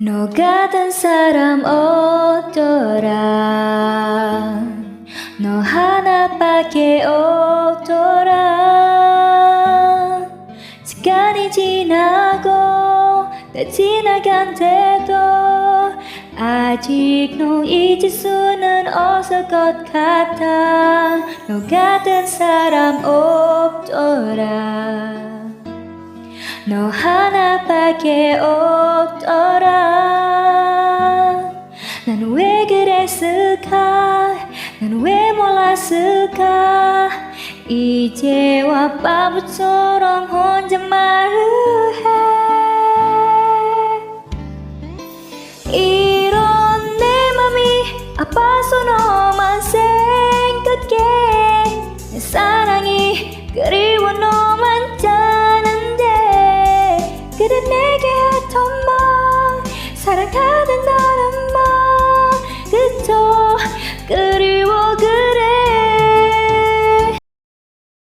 너 같은 사람 어쩌라? 너 하나밖에 없더라? 시간이 지나고 다 지나간 데도 아직 너 잊을 수는 없을 것 같아. 너 같은 사람 없더라? 너 하나밖에 없더라 난 왜 그랬을까? 난 왜 몰랐을까? 이제와 바보처럼 혼잣말을 해. 이런 내 맘이 아파서 너만 생각해. 내 사랑이 그리워 너만 짜는데. 그래 내게 했던 말 사랑하는 너는